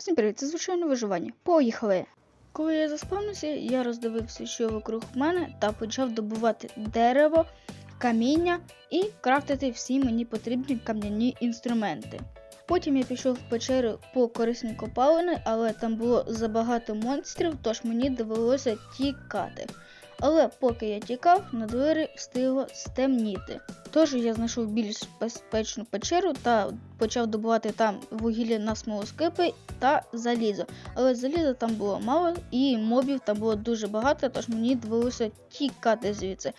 Всім привіт, це звичайне виживання. Поїхали! Коли я заспавнився, я роздивився, що вокруг мене, та почав добувати дерево, каміння і крафтити всі мені потрібні кам'яні інструменти. Потім я пішов в печеру по корисні копалини, але там було забагато монстрів, тож мені довелося тікати. Але поки я тікав, на двері встигло стемніти. Тож я знайшов більш безпечну печеру та почав добувати там вугілля на смолоскипи та залізо. Але заліза там було мало і мобів там було дуже багато, тож мені довелося тікати звідси.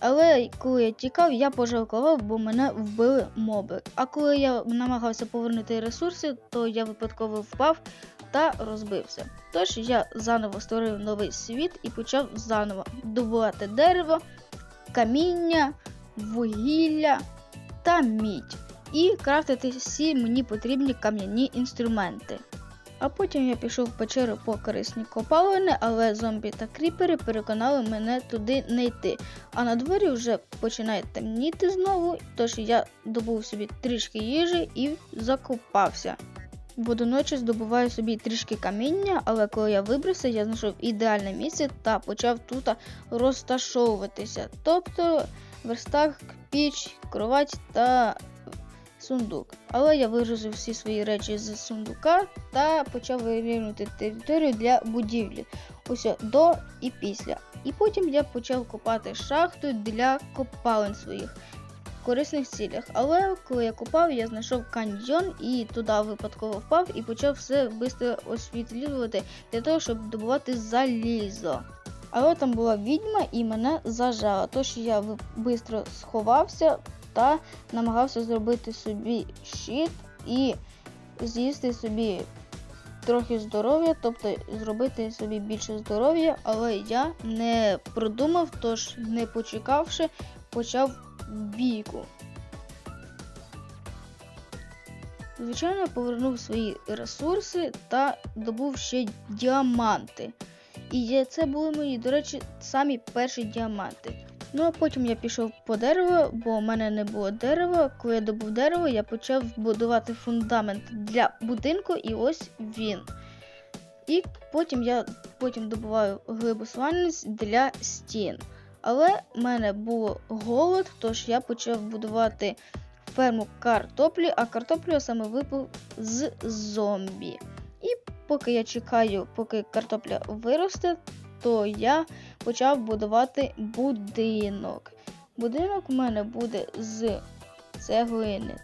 Але коли я тікав, я пожалкував, бо мене вбили моби. А коли я намагався повернути ресурси, то я випадково впав та розбився. Тож я заново створив новий світ і почав заново добувати дерево, каміння, вугілля та мідь. І крафтити всі мені потрібні кам'яні інструменти. А потім я пішов в печеру по корисні копалини, але зомбі та кріпери переконали мене туди не йти. А на дворі вже починає темніти знову, тож я добув собі трішки їжі і закопався. Водночас здобуваю собі трішки каміння, але коли я вибрався, я знайшов ідеальне місце та почав тут розташовуватися. Тобто верстак, піч, кровать та сундук. Але я вигрузив всі свої речі з сундука та почав вирівнювати територію для будівлі. Ось до і після. І потім я почав копати шахту для копалин своїх корисних цілях. Але коли я копав, я знайшов каньйон і туди випадково впав і почав все швидко освітлювати для того, щоб добувати залізо. Але там була відьма і мене зажала. Тож я швидко сховався та намагався зробити собі щит і з'їсти собі трохи здоров'я, тобто зробити собі більше здоров'я, але я не продумав, тож не почекавши, почав бійку. Звичайно, повернув свої ресурси та добув ще діаманти. І це були мої, до речі, самі перші діаманти. Ну а потім я пішов по дереву, бо у мене не було дерева. Коли я добув дерево, я почав будувати фундамент для будинку, і ось він. І потім я потім добуваю глибосвальність для стін. Але в мене було голод, тож я почав будувати ферму картоплі, а картоплю саме випав з зомбі. І поки я чекаю, поки картопля виросте, то я почав будувати будинок. Будинок у мене буде з цеглини,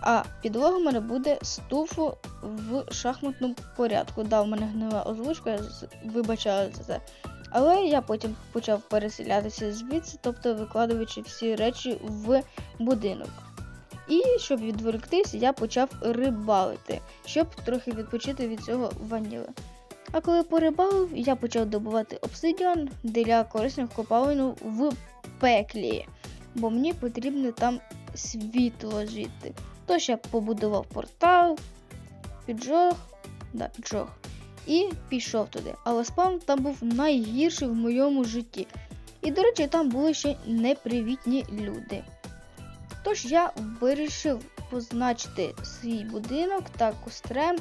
а підлога у мене буде з туфу в шахматному порядку. Да, у мене гнила озвучка, я вибачаю за це. Але я потім почав переселятися звідси, тобто викладаючи всі речі в будинок. І щоб відволіктись, я почав рибалити, щоб трохи відпочити від цього ваніли. А коли порибалив, я почав добувати обсидіан для корисних копалин в пеклі, бо мені потрібно там світло звідти. Тож я побудував портал, піджог, да, піджог, і пішов туди. Але спам там був найгірший в моєму житті. І, до речі, там були ще непривітні люди. Тож я вирішив позначити свій будинок та кострем,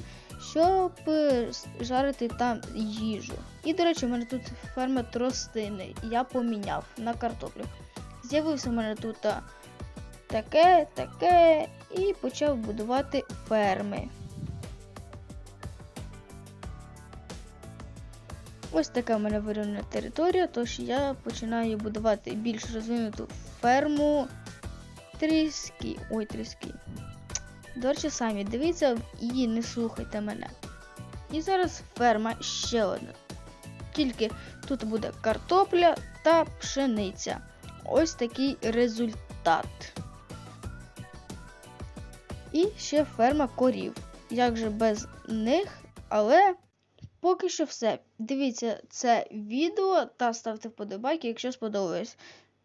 щоб жарити там їжу. І, до речі, у мене тут ферма тростини. Я поміняв на картоплю. З'явився у мене тут таке, таке, і почав будувати ферми. Ось така в мене вирівнена територія, тож я починаю будувати більш розвинуту ферму тріски. Ой, тріски. До речі, самі дивіться і не слухайте мене. І зараз ферма ще одна. Тільки тут буде картопля та пшениця. Ось такий результат. І ще ферма корів. Як же без них, але поки що все. Дивіться це відео та ставте вподобайки, якщо сподобалось.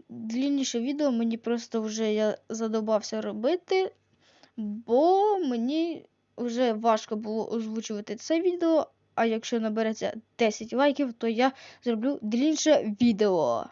Длінніше відео мені просто вже я задобався робити бо мені вже важко було озвучувати це відео. А якщо набереться 10 лайків, то я зроблю длінше відео.